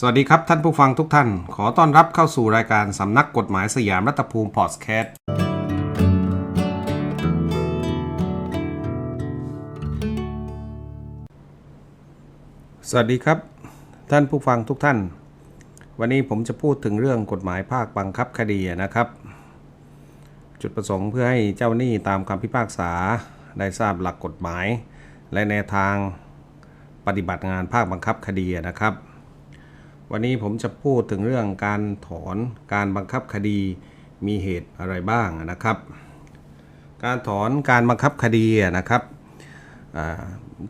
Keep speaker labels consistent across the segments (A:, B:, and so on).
A: สวัสดีครับท่านผู้ฟังทุกท่าน ขอต้อนรับเข้าสู่รายการสำนักกฎหมายสยามรัฐภูมิพอดแคสต์สวัสดีครับ ท่านผู้ฟังทุกท่าน วันนี้ผมจะพูดถึงเรื่องกฎหมายภาคบังคับคดีนะครับ จุดประสงค์เพื่อให้เจ้าหนี้ตามคำพิพากษาได้ทราบหลักกฎหมาย และแนวทางปฏิบัติงานภาคบังคับคดีนะครับ วันนี้ผมจะพูดถึงเรื่องการถอนการบังคับคดีมีเหตุอะไรบ้างนะครับ การถอนการบังคับคดีนะครับ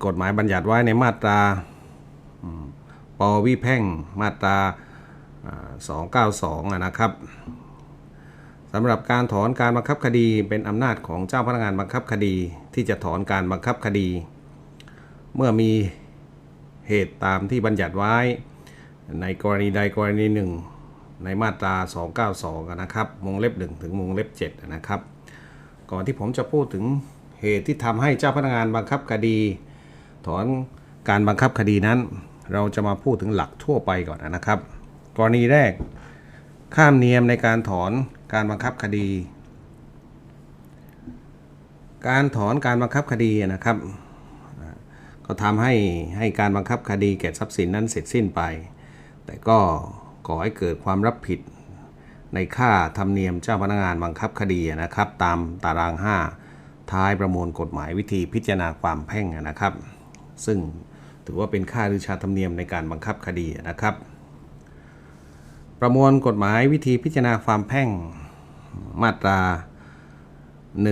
A: กฎหมายบัญญัติไว้ในมาตราปวิแพ่งมาตราอ่า292อะนะครับสำหรับการถอนการบังคับคดีเป็นอำนาจของเจ้าพนักงานบังคับคดี ที่จะถอนการบังคับคดี เมื่อมีเหตุตามที่บัญญัติไว้ ในกรณีใดกรณีหนึ่งในมาตรา 292อะนะครับวงเล็บ 1 ถึงวงเล็บ 7 นะครับ ก่อนที่ผมจะพูดถึงเหตุที่ทำให้เจ้าพนักงานบังคับคดี ถอนการบังคับคดีนั้น เราจะมาพูดถึงหลักทั่วไปก่อนนะครับ กรณีแรก ข้ามเนียมในการถอนการบังคับคดี การถอนการบังคับคดีนะครับ ก็ทำให้ให้การบังคับคดีแก่ทรัพย์สินนั้นเสร็จสิ้นไป แต่ก็ก่อให้เกิดความรับผิดในค่าธรรมเนียมเจ้าพนักงานบังคับคดีนะครับ ตามตาราง 5 ท้ายประมวลกฎหมายวิธีพิจารณาความแพ่งนะครับ ซึ่งถือว่าเป็นค่าหรือชาธรรมเนียมในการบังคับคดีนะครับ ประมวลกฎหมายวิธีพิจารณาความแพ่งมาตรา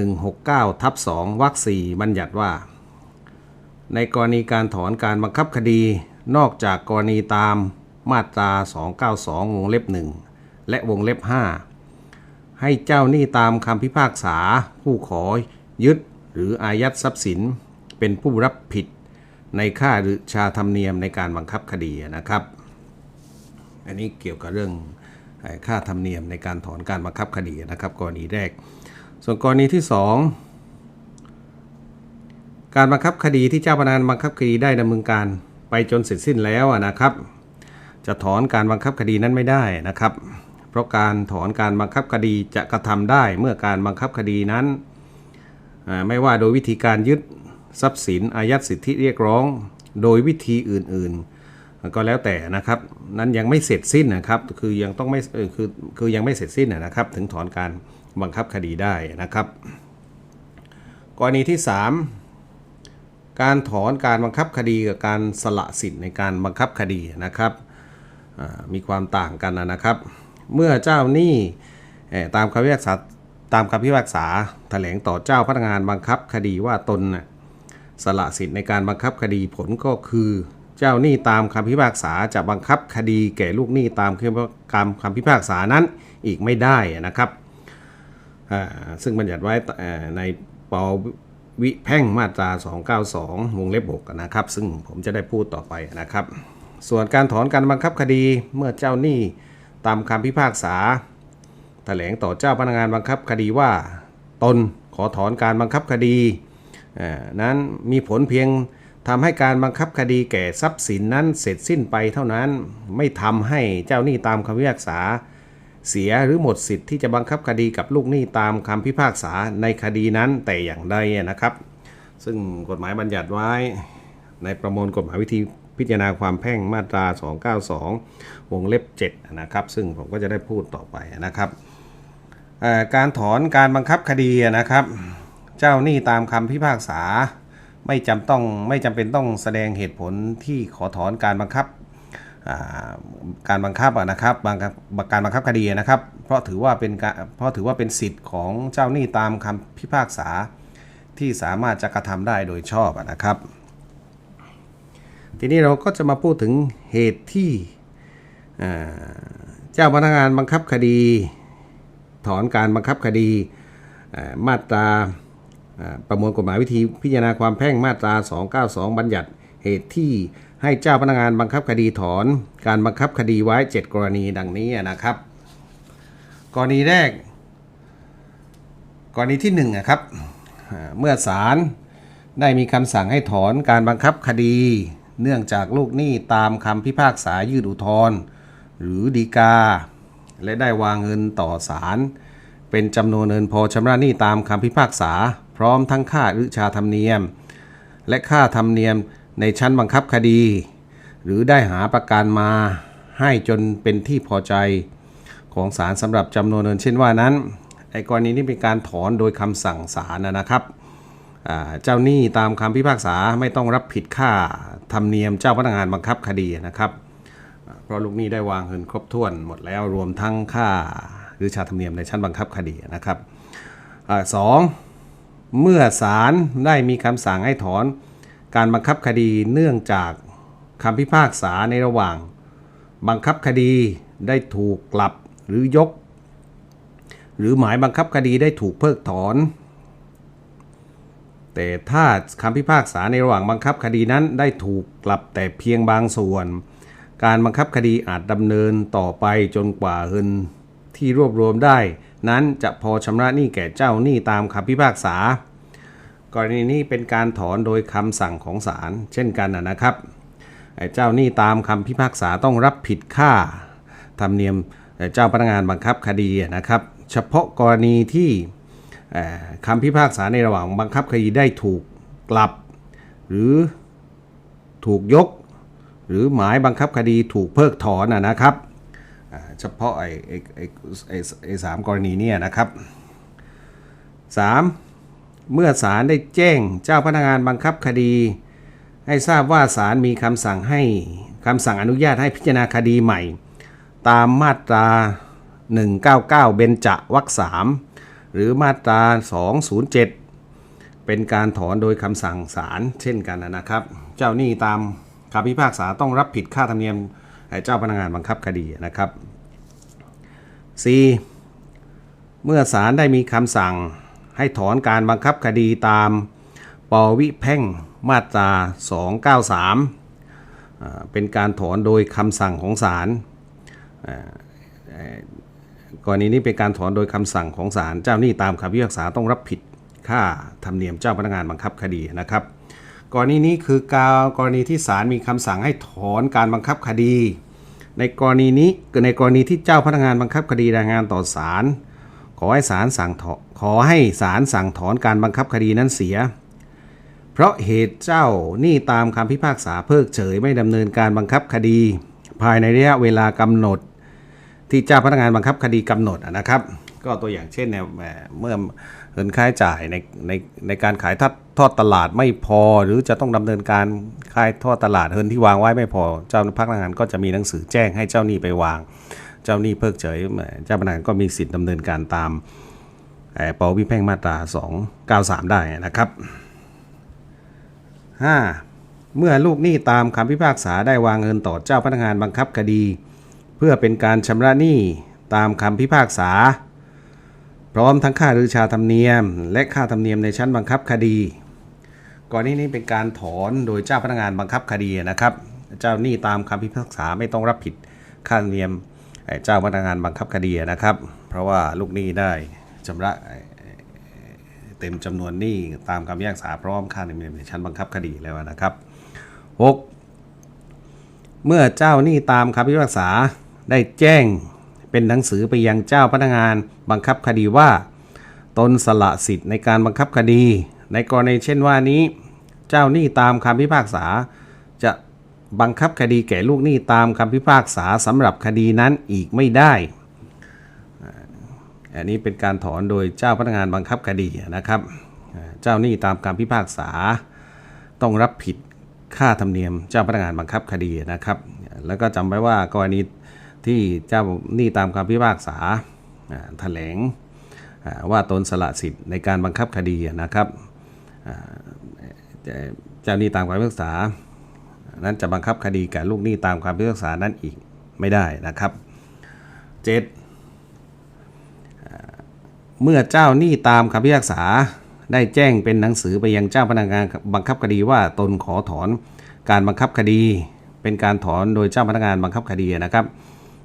A: 169ทับ2วรรค4บัญญัติว่า ในกรณีการถอนการบังคับคดี นอกจากกรณีตาม มาตรา 292 วงเล็บ 1 และวงเล็บ 5 ให้เจ้าหนี้ตามคำพิพากษา ผู้ขอยึดหรืออายัดทรัพย์สิน เป็นผู้รับผิดในค่าหรือชาธรรมเนียมในการบังคับคดีนะครับ อันนี้เกี่ยวกับเรื่องค่าธรรมเนียมในการถอนการบังคับคดีนะครับ กรณีแรก ส่วนกรณีที่ 2 การบังคับคดีที่เจ้าพนักงานบังคับคดีได้ดำเนินการไปจนเสร็จสิ้นแล้วนะครับ จะถอนการบังคับคดีนั้นไม่ได้นะครับ เพราะการถอนการบังคับคดีจะกระทำได้เมื่อการบังคับคดีนั้น ไม่ว่าโดยวิธีการยึดทรัพย์สินอายัดสิทธิเรียกร้อง โดยวิธีอื่นๆ ก็แล้วแต่นะครับ นั้นยังไม่เสร็จสิ้นนะครับ คือยังต้องไม่คือคือยังไม่เสร็จสิ้นนะครับ ถึงถอนการบังคับคดีได้นะครับกรณีที่ 3 การถอนการบังคับคดีกับการสละสิทธิ์ในการบังคับคดีนะครับ มีความต่างกันนะครับ เมื่อเจ้าหนี้ตามคำพิพากษาตามคำพิพากษาแถลงต่อเจ้าพนักงานบังคับคดีว่าตนสละสิทธิ์ในการบังคับคดีผลก็คือเจ้าหนี้ตามคำพิพากษาจะบังคับคดีแก่ลูกหนี้ตามคำคำพิพากษานั้นอีกไม่ได้นะครับ ซึ่งบัญญัติไว้ในปวิแพ่งมาตรา 292 วงเล็บ 6 นะครับ ซึ่งผมจะได้พูดต่อไปนะครับ ส่วนการถอนการบังคับคดีเมื่อเจ้าหนี้ตามคำพิพากษา แถลงต่อเจ้าพนักงานบังคับคดีว่า ตนขอถอนการบังคับคดีนั้นมีผลเพียงทำให้การบังคับคดีแก่ทรัพย์สินนั้นเสร็จสิ้นไปเท่านั้นไม่ทำให้เจ้าหนี้ตามคำพิพากษา เสียหรือหมดสิทธิ์ที่จะบังคับคดีกับลูกหนี้ตามคำพิพากษาในคดีนั้นแต่อย่างใดนะครับ ซึ่งกฎหมายบัญญัติไว้ในประมวลกฎหมายวิธี พิจารณาความแพ่งมาตรา 292 วงเล็บ 7 นะครับ ซึ่งผมก็จะได้พูดต่อไปนะครับการถอนการบังคับคดีนะครับ เจ้าหนี้ตามคำพิพากษาไม่จำต้องไม่จำเป็นต้องแสดงเหตุผลที่ขอถอนการบังคับการบังคับนะครับบางการบังคับคดีนะครับ เพราะถือว่าเป็นเพราะถือว่าเป็นสิทธิ์ของเจ้าหนี้ตามคำพิพากษาที่สามารถจะกระทำได้โดยชอบนะครับ ทีนี้เราก็จะมาพูดถึงเหตุที่เจ้าพนักงานบังคับคดี ถอนการบังคับคดีมาตราประมวลกฎหมายวิธีพิจารณาความแพ่งมาตรา 292 บัญญัติเหตุที่ให้เจ้าพนักงานบังคับคดีถอนการบังคับคดีไว้ 7 กรณีดังนี้นะครับ กรณีแรก กรณีที่1นะครับเมื่อศาลได้มีคำสั่งให้ถอนการบังคับคดี เนื่องจากลูกหนี้ตามคำพิพากษายืดอุทธรณ์หรือดีกา และได้วางเงินต่อศาลเป็นจำนวนเงินพอชำระหนี้ตามคำพิพากษา พร้อมทั้งค่าฤชาธรรมเนียม และค่าธรรมเนียมในชั้นบังคับคดี หรือได้หาประกันมาให้จนเป็นที่พอใจของศาลสำหรับจำนวนเงินเช่นว่านั้นไอ้กรณีนี้เป็นการถอนโดยคำสั่งศาลนะครับ เจ้าหนี้ตามคำพิพากษาไม่ต้องรับผิดค่าธรรมเนียมเจ้าพนักงานบังคับคดีนะครับ เพราะลูกหนี้ได้วางเงินครบถ้วนหมดแล้วรวมทั้งค่าหรือชาธรรมเนียมในชั้นบังคับคดีนะครับอสองเมื่อศาลได้มีคำสั่งให้ถอนการบังคับคดีเนื่องจากคำพิพากษาในระหว่าง บังคับคดีได้ถูกกลับหรือยก หรือหมายบังคับคดีได้ถูกเพิกถอน แต่ถ้าคำพิพากษาในระหว่างบังคับคดีนั้นได้ถูกกลับแต่เพียงบางส่วน การบังคับคดีอาจดำเนินต่อไปจนกว่าเงินที่รวบรวมได้ นั้นจะพอชำระหนี้แก่เจ้าหนี้ตามคำพิพากษา กรณีนี้เป็นการถอนโดยคำสั่งของศาลเช่นกันนะครับเจ้าหนี้ตามคำพิพากษาต้องรับผิดค่าธรรมเนียมเจ้าพนักงานบังคับคดีนะครับ เฉพาะกรณีที่ คำพิพากษาในระหว่างบังคับคดีได้ถูกกลับ หรือถูกยก หรือหมายบังคับคดีถูกเพิกถอนนะครับเฉพาะไอ้ไอ้ไอ้ไอ้ไอ้สามกรณีเนี่ยนะครับ 3. เมื่อศาลได้แจ้งเจ้าพนักงานบังคับคดี ให้ทราบว่าศาลมีคำสั่งให้คำสั่งอนุญาตให้พิจารณาคดีใหม่ ตามมาตรา 199 เบญจวรรคสาม หรือมาตรา 207 เป็นการถอนโดยคำสั่งศาลเช่นกันนะครับ เจ้าหนี้ตามคำพิพากษาต้องรับผิดค่าธรรมเนียมให้เจ้าพนักงานบังคับคดีนะครับ 4. เมื่อศาลได้มีคำสั่งให้ถอนการบังคับคดีตามปวิแพ่งมาตรา 293 เป็นการถอนโดยคำสั่งของศาล กรณีนี้เป็นการถอนโดยคำสั่งของศาลเจ้าหนี้ตามคำพิพากษาต้องรับผิดค่าธรรมเนียมเจ้าพนักงานบังคับคดีนะครับกรณีนี้คือการกรณีที่ศาลมีคำสั่งให้ถอนการบังคับคดี ในกรณีนี้ในกรณีที่เจ้าพนักงานบังคับคดีรายงานต่อศาลขอให้ศาลสั่งถอนขอให้ศาลสั่งถอนการบังคับคดีนั้นเสีย เพราะเหตุเจ้าหนี้ตามคำพิพากษาเพิกเฉยไม่ดำเนินการบังคับคดี ภายในระยะเวลากำหนด ที่เจ้าพนักงานบังคับคดีกำหนดนะครับ ก็ตัวอย่างเช่นเนี่ยเมื่อเงินค่าใช้จ่ายในในในการขายทอดทอดตลาดไม่พอ หรือจะต้องดำเนินการขายทอดตลาดเงินที่วางไว้ไม่พอ เจ้าพนักงานก็จะมีหนังสือแจ้งให้เจ้าหนี้ไปวาง เจ้าหนี้เพิกเฉยเจ้าพนักงานก็มีสิทธิ์ดำเนินการตามเอ่อปวิแพ่งมาตรา 293 ได้นะครับ 5. เมื่อลูกหนี้ตามคำพิพากษาได้วางเงินต่อเจ้าพนักงานบังคับคดี พื่อเป็นการชำระหนี้ตามคำพิพากษา พร้อมทั้งค่ารือชาธรรมเนียม และค่าธรรมเนียมในชั้นบังคับคดี ก่อนนี้นี้เป็นการถอนโดยเจ้าพนักงานบังคับคดีนะครับ เจ้าหนี้ตามคำพิพากษาไม่ต้องรับผิดค่าธรรมเนียมเจ้าพนักงานบังคับคดีนะครับ เพราะว่าลูกหนี้ได้ชำระเต็มจำนวนหนี้ตามคำพิพากษาพร้อมค่าธรรมเนียมในชั้นบังคับคดีแล้วนะครับ 6. เมื่อเจ้าหนี้ตามคำพิพากษา ได้แจ้งเป็นหนังสือไปยังเจ้าพนักงานบังคับคดีว่า ตนสละสิทธิ์ในการบังคับคดี ในกรณีเช่นว่านี้ เจ้าหนี้ตามคำพิพากษา จะบังคับคดีแก่ลูกหนี้ตามคำพิพากษาสำหรับคดีนั้นอีกไม่ได้อันนี้เป็นการถอนโดยเจ้าพนักงานบังคับคดีนะครับ เจ้าหนี้ตามคำพิพากษา ต้องรับผิดค่าธรรมเนียมเจ้าพนักงานบังคับคดีนะครับ แล้วก็จำไว้ว่ากรณี ที่เจ้าหนี้ตามคำพิพากษาแถลงว่าตนสละสิทธิ์ในการบังคับคดีนะครับเจ้าหนี้ตามคำพิพากษา นั้นจะบังคับคดีแก่ลูกหนี้ตามคำพิพากษานั้นอีกไม่ได้นะครับ 7. เมื่อเจ้าหนี้ตามคำพิพากษาได้แจ้งเป็นหนังสือไปยังเจ้าพนักงานบังคับคดีว่าตนขอถอนการบังคับคดี เป็นการถอนโดยเจ้าพนักงานบังคับคดีนะครับ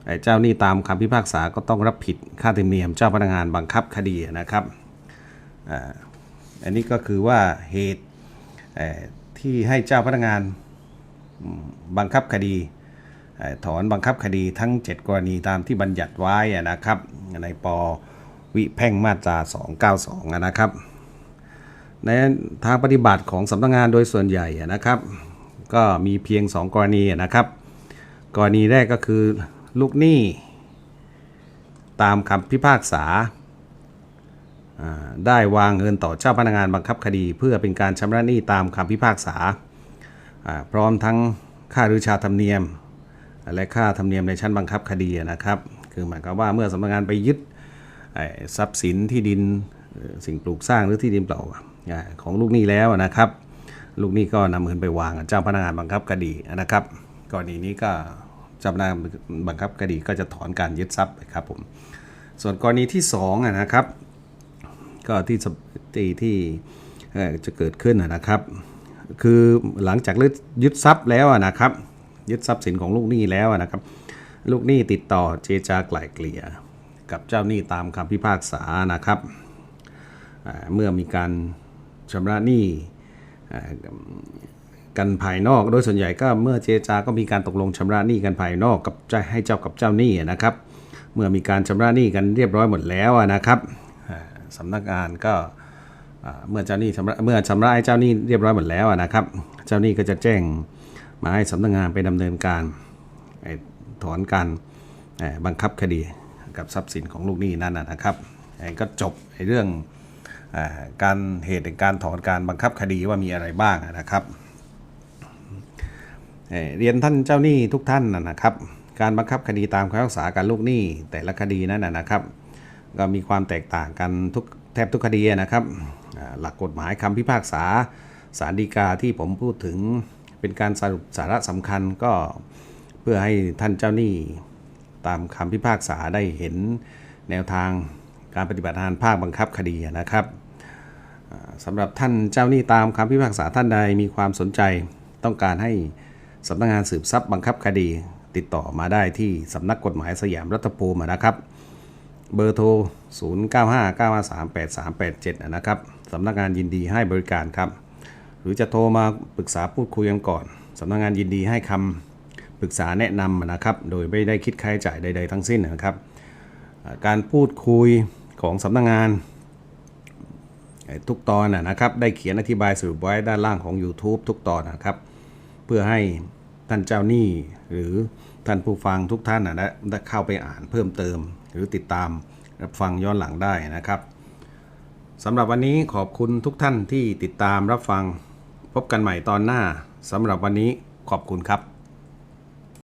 A: ไอ้เจ้าหนี้ตามคำพิพากษาก็ต้องรับผิดค่าธรรมเนียมเจ้าพนักงานบังคับคดีนะครับอันนี้ก็คือว่าเหตุที่ให้เจ้าพนักงานบังคับคดีถอนบังคับคดีทั้ง 7 กรณีตามที่บัญญัติไว้นะครับในปวิแพ่งมาตรา 292อะนะครับในทางปฏิบัติของสำนักงานโดยส่วนใหญ่นะครับ ก็มีเพียง 2 กรณีนะครับ กรณีแรกก็คือ ลูกหนี้ ตามคำพิพากษา ได้วางเงินต่อเจ้าพนักงานบังคับคดี เพื่อเป็นการชำระหนี้ตามคำพิพากษา พร้อมทั้งค่ารืชาธรรมเนียม และค่าธรรมเนียมในชั้นบังคับคดีนะครับ คือหมายความว่าเมื่อสำนักงานไปยึดทรัพย์สินที่ดินสิ่งปลูกสร้างหรือที่ดินเปล่าของลูกหนี้แล้วนะครับ ลูกหนี้ก็นำเงินไปวางเจ้าพนักงานบังคับคดีนะครับกรณีนี้ก็ จ้าพนักงาบังคับคดีก็จะถอนการยึดทรัพย์ครับผมส่วนกรณีที่สองนะครับ ก็ที่ที่ที่จะเกิดขึ้นนะครับ คือหลังจากยึดทรัพย์แล้วนะครับ ยึดทรัพย์สินของลูกหนี้แล้วนะครับ ลูกหนี้ติดต่อเจจากลเกลี่ย กับเจ้าหนี้ตามคำพิพากษานะครับเมื่อมีการชำระหนี้ กันภายนอก โดยส่วนใหญ่ก็เมื่อเจจา ก็มีการตกลงชำระหนี้กันภายนอกกับเจ้าให้เจ้ากับเจ้าหนี้นะครับ เมื่อมีการชำระหนี้กันเรียบร้อยหมดแล้วนะครับอ่าสำนักงานก็เมื่อเจ้าหนี้ชำระเมื่อชำระให้เจ้าหนี้เรียบร้อยหมดแล้วนะครับ เจ้าหนี้ก็จะแจ้งมาให้สำนักงานไปดำเนินการถอนการบังคับคดีกับทรัพย์สินของลูกหนี้นั่นนะครับก็จบเรื่องการเหตุการถอนการบังคับคดีว่ามีอะไรบ้างนะครับ เเรียนท่านเจ้าหนี้ทุกท่านนะครับ การบังคับคดีตามคำพิพากษาการลูกหนี้แต่ละคดีนั้นนะครับ ก็มีความแตกต่างกันทุกแทบทุกคดีนะครับ หลักกฎหมายคำพิพากษาสารดีกาที่ผมพูดถึงเป็นการสรุปสาระสำคัญก็เพื่อให้ท่านเจ้าหนี้ตามคำพิพากษาได้เห็นแนวทางการปฏิบัติงานภาคบังคับคดีนะครับสำหรับท่านเจ้าหนี้ตามคำพิพากษาท่านใดมีความสนใจต้องการให้ สำนักงานสืบทรัพย์บังคับคดี ติดต่อมาได้ที่สำนักกฎหมายสยามรัฐภูมินะครับ เบอร์โทร 0959538387 นะครับสำนักงานยินดีให้บริการครับ หรือจะโทรมาปรึกษาพูดคุยกันก่อนสำนักงานยินดีให้คำปรึกษาแนะนำนะครับ โดยไม่ได้คิดค่าใช้จ่ายใด ๆ ทั้งสิ้นนะครับ การพูดคุยของสำนักงานทุกตอนนะนะครับ ได้เขียนอธิบายสรุปไว้ด้านล่างของ YouTube ทุกตอนนะครับ เพื่อให้ท่านเจ้าหนี้หรือท่านผู้ฟังทุกท่านนะได้ได้เข้าไปอ่านเพิ่มเติม หรือติดตามรับฟังย้อนหลังได้นะครับสำหรับวันนี้ขอบคุณทุกท่านที่ติดตามรับฟัง พบกันใหม่ตอนหน้าสำหรับวันนี้ขอบคุณครับ